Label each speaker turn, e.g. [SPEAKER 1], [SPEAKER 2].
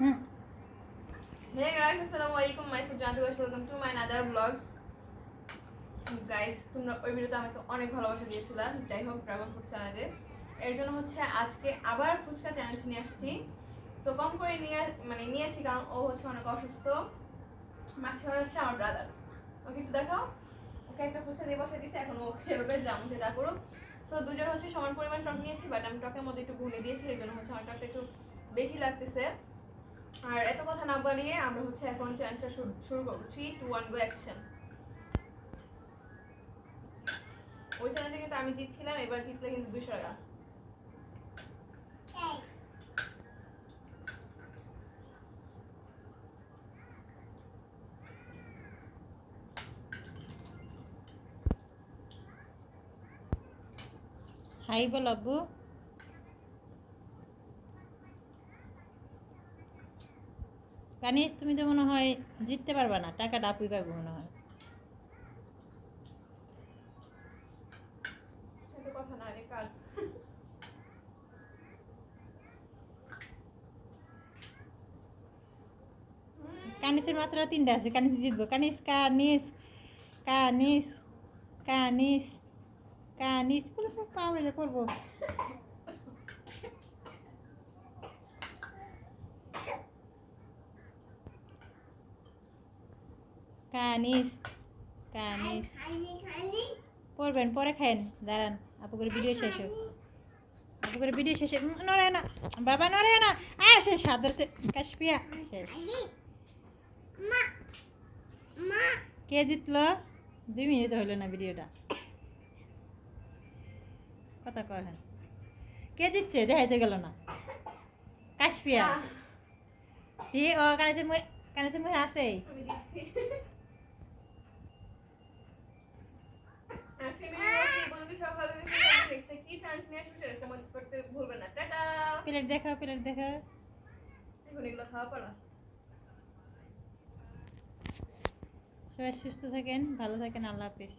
[SPEAKER 1] হ্যাঁ।
[SPEAKER 2] Hey guys, আসসালামু আলাইকুম। Myself জানতু guys welcome to my other blog guys তোমরা ওই ভিডিওতে আমাকে অনেক ভালোবাসা দিয়েছিলা। যাই হোক ড্রাগন ফ্রুট চ্যানেলে এর জন্য হচ্ছে আজকে আবার ফুচকা চ্যালেঞ্জ নিয়ে আসছি। তো কম করে নিয়ে মানে নিয়েছি কারণ ও হচ্ছে অনেক অসুস্থ। মাঝখানে হচ্ছে আমার ব্রাদার ওকে একটু দেখাও। ওকে একটা ফুচকা দিয়ে বসে দিয়েছে। এখন ও খেলবে জামু যেটা করুক। সো দুজন হচ্ছে সমান পরিমাণ টক নিয়েছি বাট আমি টকের মধ্যে একটু ভুলে দিয়েছি। এর জন্য হচ্ছে আমার টকটা একটু বেশি লাগতেছে। আর এত কথা না বাড়িয়ে আমরা হচ্ছে এখন শুরু শুরু করব। Three two one go action ওই চ্যালেঞ্জে কিন্তু আমি জিতছিলাম, এবার জিতলে কিন্তু দুশো টাকা।
[SPEAKER 1] হাই বল আব্বু। কানিস তুমি তো মনে হয় জিততে পারবা না টাকা ডাপুই পাবো মনে হয়। কানিসের মাত্র তিনটা আছে কানিস জিতবো। কানিস কানিস কানিস কানিস কানিস। বলে পাবে যে করব। কানিস কানিস পড়বেন পরে খাইন দাঁড়ান আপু করে ভিডিও শেষ হোক। আপু করে ভিডিও শেষ উম, নড়ে না। বাবা নড়ে না। আ শেষ। সাদর কাশপিয়া শেষ কে জিতলো? দুই মিনিট হলো না ভিডিওটা কথা কয় হ্যাঁ কে জিতছে? দেখাইতে গেল না। কাশপিয়া জি ও কানেছে মুই কানেছে মুই আছে
[SPEAKER 2] আমি দিচ্ছি আজকে ভিডিওটি বন্ধু সব ভালো লাগলে কি চ্যালেঞ্জ নিয়ে আসবে সেটা কমেন্ট করতে ভুলবেন না টাটা
[SPEAKER 1] প্লেট দেখাও প্লেট দেখাও
[SPEAKER 2] এখন এগুলো খাওয়া পড়া?
[SPEAKER 1] সবাই সুস্থ থাকেন ভালো থাকেন আল্লাহ হাফিজ।